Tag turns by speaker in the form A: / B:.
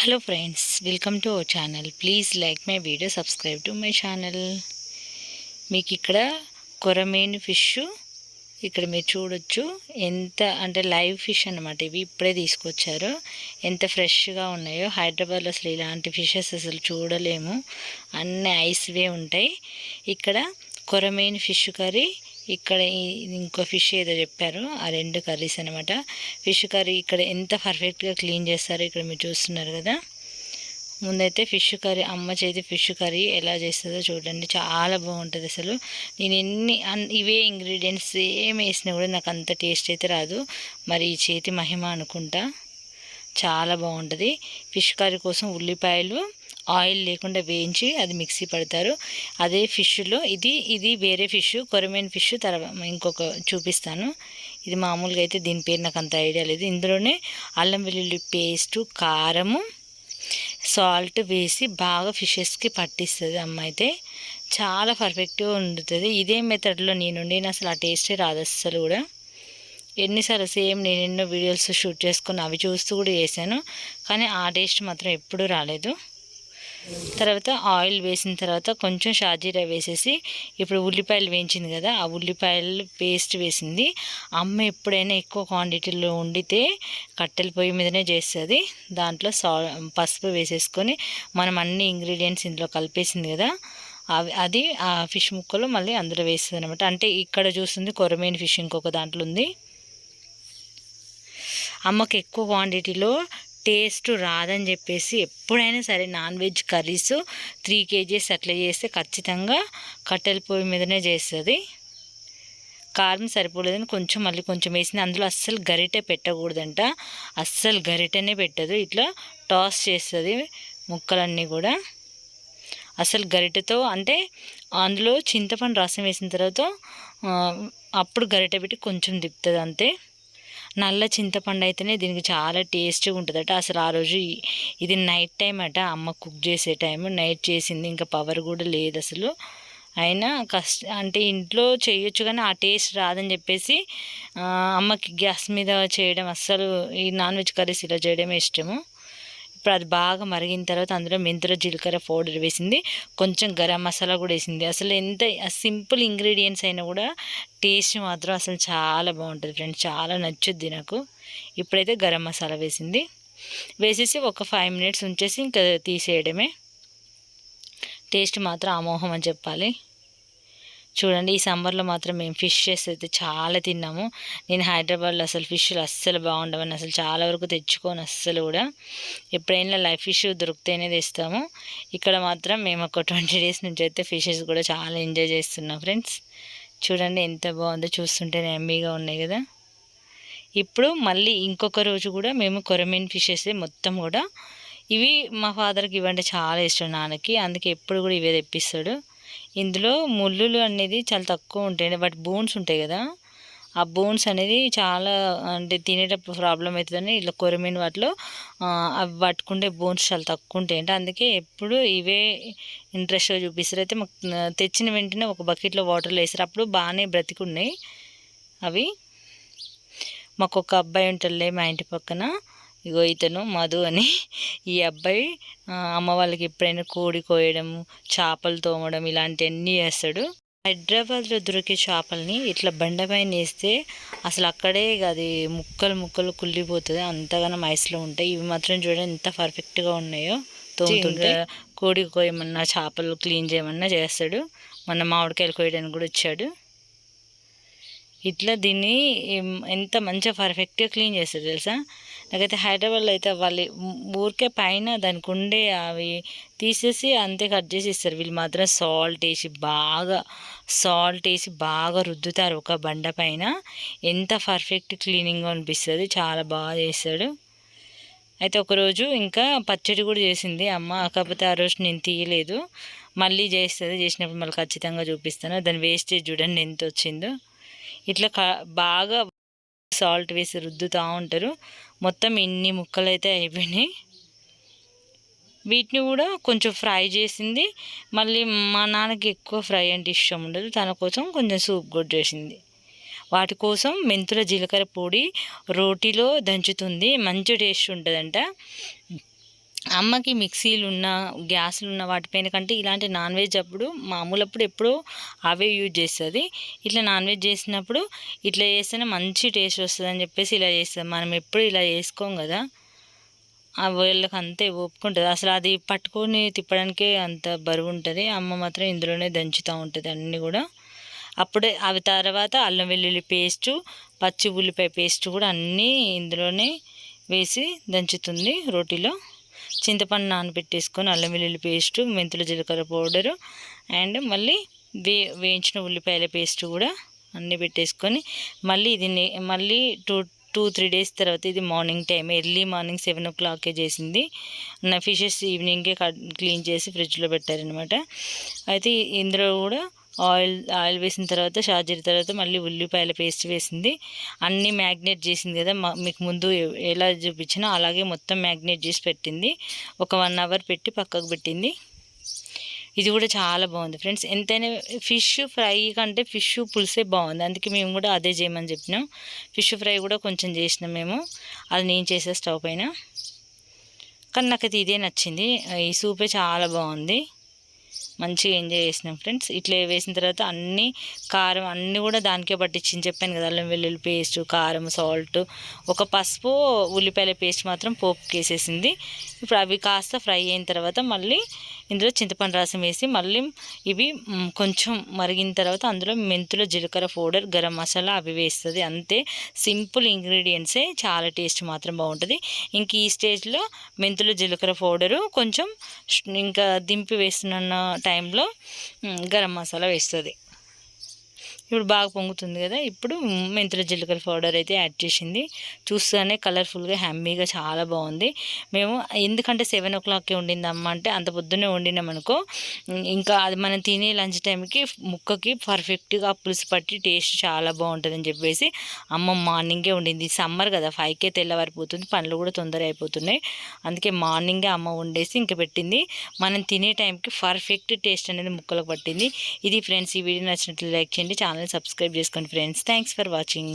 A: Hello friends welcome to our channel please like my video subscribe to my channel మీకు ఇక్కడ కొరమేను fish ఇక్కడ మీరు చూడొచ్చు. ఎంత అంటే లైవ్ ఫిష్ అనమాట ఇవి ఇప్పుడే తీసుకొచ్చారు. ఎంత ఫ్రెష్గా ఉన్నాయో హైదరాబాద్లో అసలు ఇలాంటి ఫిషెస్ అసలు చూడలేము. అన్ని ఐస్వే ఉంటాయి. ఇక్కడ కొరమేను ఫిష్ కర్రీ ఇక్కడ ఇంకో ఫిష్ ఏదో చెప్పారు ఆ రెండు కర్రీస్ అనమాట ఫిష్ కర్రీ ఇక్కడ ఎంత పర్ఫెక్ట్గా క్లీన్ చేస్తారో ఇక్కడ మీరు చూస్తున్నారు కదా. ముందైతే ఫిష్ కర్రీ అమ్మ చేతి ఫిష్ కర్రీ ఎలా చేస్తుందో చూడండి. చాలా బాగుంటుంది అసలు. నేను ఎన్ని అన్ ఇవే ఇంగ్రీడియంట్స్ ఏం వేసినా కూడా నాకు అంత టేస్ట్ అయితే రాదు. మరి ఈ చేతి మహిమ అనుకుంటా. చాలా బాగుంటుంది. ఫిష్ కర్రీ కోసం ఉల్లిపాయలు ఆయిల్ లేకుండా వేయించి అది మిక్సీ పడతారు. అదే ఫిష్లో ఇది ఇది వేరే ఫిష్ కొరమేన్ ఫిష్ తర్వాత ఇంకొక చూపిస్తాను. ఇది మామూలుగా అయితే దీని పేరు నాకు అంత ఐడియా లేదు. ఇందులోనే అల్లం వెల్లుల్లి పేస్టు కారము సాల్ట్ వేసి బాగా ఫిషెస్కి పట్టిస్తుంది అమ్మ అయితే చాలా పర్ఫెక్ట్గా వండుతుంది. ఇదే మెథడ్లో నేను వండిన అసలు ఆ టేస్టే రాదు అస్సలు కూడా. ఎన్నిసార్లు సేమ్ నేను ఎన్నో వీడియోస్ షూట్ చేసుకుని అవి చూస్తూ కూడా చేశాను. కానీ ఆ టేస్ట్ మాత్రం ఎప్పుడూ రాలేదు. తర్వాత ఆయిల్ వేసిన తర్వాత కొంచెం షాజీరా వేసేసి ఇప్పుడు ఉల్లిపాయలు వేయించింది కదా ఆ ఉల్లిపాయలు పేస్ట్ వేసింది. అమ్మ ఎప్పుడైనా ఎక్కువ క్వాంటిటీలో వండితే కట్టెల పొయ్యి మీదనే చేస్తుంది. దాంట్లో సా పసుపు వేసేసుకొని మనం అన్ని ఇంగ్రీడియంట్స్ ఇందులో కలిపేసింది కదా అవి అది ఆ ఫిష్ ముక్కలు మళ్ళీ అందులో వేస్తుంది అనమాట అంటే ఇక్కడ చూస్తుంది కొరమైన ఫిష్ ఇంకొక దాంట్లో ఉంది. అమ్మకి ఎక్కువ క్వాంటిటీలో టేస్ట్ రాదని చెప్పేసి ఎప్పుడైనా సరే non veg curries three KGs అట్లా చేస్తే ఖచ్చితంగా కట్టెల పొయ్యి మీదనే చేస్తుంది. కారం సరిపోలేదని కొంచెం మళ్ళీ కొంచెం వేసింది అందులో అస్సలు గరిటె పెట్టకూడదంట. అస్సలు గరిటెనే పెట్టదు. ఇట్లా టాస్ చేస్తుంది ముక్కలన్నీ కూడా. అసలు గరిటెతో అంటే అందులో చింతపండు రసం వేసిన తర్వాత అప్పుడు గరిటె పెట్టి కొంచెం తిప్పుతుంది అంతే. నల్ల చింతపండు అయితేనే దీనికి చాలా టేస్ట్గా ఉంటుందట. అసలు ఆ రోజు ఇది నైట్ టైం అట. అమ్మ కుక్ చేసే టైం నైట్ చేసింది. ఇంకా పవర్ కూడా లేదు అసలు. అయినా కష్ట అంటే ఇంట్లో చేయొచ్చు కానీ ఆ టేస్ట్ రాదని చెప్పేసి అమ్మకి గ్యాస్ మీద చేయడం అస్సలు ఈ నాన్ వెజ్ కర్రీస్ ఇలా చేయడమే ఇష్టము. ఇప్పుడు అది బాగా మరిగిన తర్వాత అందులో మెంతుల జీలకర్ర పౌడర్ వేసింది. కొంచెం గరం మసాలా కూడా వేసింది. అసలు ఎంత సింపుల్ ఇంగ్రీడియంట్స్ అయినా కూడా టేస్ట్ మాత్రం అసలు చాలా బాగుంటుంది ఫ్రెండ్స్ చాలా నచ్చుద్ది నాకు. ఇప్పుడైతే గరం మసాలా వేసింది. వేసేసి ఒక ఫైవ్ మినిట్స్ ఉంచేసి ఇంకా తీసేయడమే. టేస్ట్ మాత్రం అమోహం అని చెప్పాలి. చూడండి ఈ సమ్మర్లో మాత్రం మేము ఫిషెస్ అయితే చాలా తిన్నాము. నేను హైదరాబాద్లో అసలు ఫిష్లు అస్సలు బాగుండవని అసలు చాలా వరకు తెచ్చుకోను అస్సలు కూడా. ఎప్పుడైనా లైఫ్ ఫిష్ దొరికితేనే తెస్తాము. ఇక్కడ మాత్రం మేము ఒక ట్వంటీ డేస్ నుంచి అయితే ఫిషెస్ కూడా చాలా ఎంజాయ్ చేస్తున్నాం ఫ్రెండ్స్. చూడండి ఎంత బాగుందో చూస్తుంటేనే ఎమ్మీగా ఉన్నాయి కదా. ఇప్పుడు మళ్ళీ ఇంకొక రోజు కూడా మేము కొరమీన్ ఫిషెస్ మొత్తం కూడా. ఇవి మా ఫాదర్కి ఇవంటే చాలా ఇష్టం నాన్నకి. అందుకే ఎప్పుడు కూడా ఇవే తెప్పిస్తాడు. ఇందులో ముళ్ళులు అనేది చాలా తక్కువ ఉంటాయి బట్ బోన్స్ ఉంటాయి కదా ఆ బోన్స్ అనేది చాలా అంటే తినేటప్పుడు ప్రాబ్లం అవుతుందని ఇట్లా కొరమైన వాటిలో అవి పట్టుకుంటే బోన్స్ చాలా తక్కువ ఉంటాయి అంటే అందుకే ఎప్పుడు ఇవే ఇంట్రెస్ట్గా చూపిస్తారు. అయితే మాకు తెచ్చిన వెంటనే ఒక బకెట్లో వాటర్లో వేస్తారు. అప్పుడు బాగానే బ్రతికున్నాయి అవి. మాకు ఒక అబ్బాయి ఉంటాడులే మా ఇంటి పక్కన ఇగో ఇతను మధు అని. ఈ అబ్బాయి అమ్మ వాళ్ళకి ఎప్పుడైనా కోడి కోయడం చేపలు తోమడం ఇలాంటివన్నీ చేస్తాడు. హైదరాబాద్లో దొరికే చేపల్ని ఇట్లా బండ పైన వేస్తే అసలు అక్కడే ఇక అది ముక్కలు ముక్కలు కుళ్ళిపోతుంది. అంతగానో ఐస్లో ఉంటాయి. ఇవి మాత్రం చూడండి ఎంత పర్ఫెక్ట్గా ఉన్నాయో. తోముతుంటే కోడి కోయమన్నా చేపలు క్లీన్ చేయమన్నా చేస్తాడు. మొన్న మామిడికాయలు కోయడానికి కూడా వచ్చాడు. ఇట్లా దీన్ని ఎంత మంచిగా పర్ఫెక్ట్గా క్లీన్ చేస్తారు తెలుసా? నాకైతే హైదరాబాద్లో అయితే వాళ్ళు ఊరికే పైన దానికి ఉండే అవి తీసేసి అంతే కట్ చేసి ఇస్తారు. వీళ్ళు మాత్రం సాల్ట్ వేసి బాగా సాల్ట్ వేసి బాగా రుద్దుతారు ఒక బండ పైన. ఎంత పర్ఫెక్ట్ క్లీనింగ్గా అనిపిస్తుంది. చాలా బాగా చేస్తాడు. అయితే ఒకరోజు ఇంకా పచ్చడి కూడా చేసింది అమ్మ. కాకపోతే ఆ రోజు నేను తీయలేదు. మళ్ళీ చేస్తుంది. చేసినప్పుడు మళ్ళీ ఖచ్చితంగా చూపిస్తాను. దాని వేస్టేజ్ చూడండి ఎంత వచ్చిందో. ఇట్లా క- బాగా సాల్ట్ వేసి రుద్దుతూ ఉంటారు. మొత్తం ఇన్ని ముక్కలు అయితే అయిపోయినాయి. వీటిని కూడా కొంచెం ఫ్రై చేసింది. మళ్ళీ మా నాన్నకి ఎక్కువ ఫ్రై అంటే ఇష్టం ఉండదు. తన కోసం కొంచెం సూప్ కూడా చేసింది. వాటి కోసం మెంతుల జీలకర్ర పొడి రోటీలో దంచుతుంది. మంచి టేస్ట్ ఉంటుందంట. అమ్మకి మిక్సీలు ఉన్న గ్యాస్లు ఉన్న వాటిపైన కంటే ఇలాంటి నాన్ వెజ్ అప్పుడు మామూలు అప్పుడు ఎప్పుడో అవే యూజ్ చేస్తుంది. ఇట్లా నాన్ వెజ్ చేసినప్పుడు ఇట్లా చేస్తేనే మంచి టేస్ట్ వస్తుంది అని చెప్పేసి ఇలా చేస్తుంది. మనం ఎప్పుడు ఇలా చేసుకోం కదా. ఆ వీళ్ళకి అంతే ఒప్పుకుంటుంది. అసలు అది పట్టుకొని తిప్పడానికే అంత బరువు ఉంటుంది అమ్మ మాత్రం ఇందులోనే దంచుతూ ఉంటుంది అన్నీ కూడా. అప్పుడే అవి తర్వాత అల్లం వెల్లుల్లి పేస్టు పచ్చి ఉల్లిపాయ పేస్ట్ కూడా అన్నీ ఇందులోనే వేసి దంచుతుంది రోటీలో. చింతపండు నానబెట్టేసుకొని అల్లం వెల్లుల్లి పేస్టు మెంతుల జీలకర్ర పౌడరు అండ్ మళ్ళీ వే వేయించిన ఉల్లిపాయల పేస్ట్ కూడా అన్నీ పెట్టేసుకొని మళ్ళీ ఇది మళ్ళీ టూ టూ త్రీ డేస్ తర్వాత ఇది morning time early morning seven ఓ క్లాక్కే చేసింది. నా ఫిషెస్ ఈవినింగే క్లీన్ చేసి ఫ్రిడ్జ్లో పెట్టారనమాట అయితే ఇందులో కూడా ఆయిల్ ఆయిల్ వేసిన తర్వాత షాజీర తర్వాత మళ్ళీ ఉల్లిపాయల పేస్ట్ వేసింది. అన్నీ మ్యాగ్నేట్ చేసింది కదా మీకు ముందు ఎలా చూపించినా అలాగే మొత్తం మ్యాగ్నేట్ చేసి పెట్టింది. ఒక వన్ అవర్ పెట్టి పక్కకు పెట్టింది. ఇది కూడా చాలా బాగుంది ఫ్రెండ్స్. ఎంతైనా ఫిష్ ఫ్రై కంటే ఫిష్ పులుసే బాగుంది. అందుకే మేము కూడా అదే చేయమని చెప్పినాం. ఫిష్ ఫ్రై కూడా కొంచెం చేసినాం మేము. అది నేను చేసే స్టవ్ పైన. కానీ నాకైతే ఇదే నచ్చింది. ఈ సూపే చాలా బాగుంది. మంచిగా ఎంజాయ్ చేసినాం ఫ్రెండ్స్. ఇట్లా వేసిన తర్వాత అన్నీ కారం అన్నీ కూడా దానికే పట్టించింది. చెప్పాను కదా అల్లం వెల్లుల్లి పేస్ట్ కారం సాల్ట్ ఒక పసుపు ఉల్లిపాయల పేస్ట్ మాత్రం పోపుకి వేసేసింది ఇప్పుడు అవి కాస్త ఫ్రై అయిన తర్వాత మళ్ళీ ఇందులో చింతపండు రసం వేసి మళ్ళీ ఇవి కొంచెం మరిగిన తర్వాత అందులో మెంతుల జీలకర్ర పౌడర్ గరం మసాలా అవి వేస్తుంది. అంతే సింపుల్ ఇంగ్రీడియంట్సే చాలా టేస్ట్ మాత్రం బాగుంటుంది. ఇంక ఈ స్టేజ్లో మెంతులు జీలకర్ర పౌడరు కొంచెం ఇంకా దింపి వేస్తున్న టైంలో గరం మసాలా వేస్తుంది. ఇప్పుడు బాగా పొంగుతుంది కదా. ఇప్పుడు మెంతుల జీలకర్ర పౌడర్ అయితే యాడ్ చేసింది. చూస్తూనే కలర్ఫుల్గా హ్యామ్మీగా చాలా బాగుంది. మేము ఎందుకంటే సెవెన్ ఓ క్లాక్కి వండిందమ్మ అంటే అంత పొద్దున్నే వండినామనుకో ఇంకా అది మనం తినే లంచ్ టైంకి ముక్కకి పర్ఫెక్ట్గా పులుసు పట్టి టేస్ట్ చాలా బాగుంటుందని చెప్పేసి అమ్మ మార్నింగే వండింది. సమ్మర్ కదా ఫైవ్కే తెల్లవారిపోతుంది పనులు కూడా తొందర అయిపోతున్నాయి. అందుకే మార్నింగే అమ్మ వండేసి ఇంకా పెట్టింది. మనం తినే టైంకి పర్ఫెక్ట్ టేస్ట్ అనేది ముక్కలకు పట్టింది. ఇది ఫ్రెండ్స్ ఈ వీడియో నచ్చినట్లు లైక్ చేయండి ఛానల్ సబ్స్క్రైబ్ చేసుకోండి ఫ్రెండ్స్ థ్యాంక్స్ ఫర్ వాచింగ్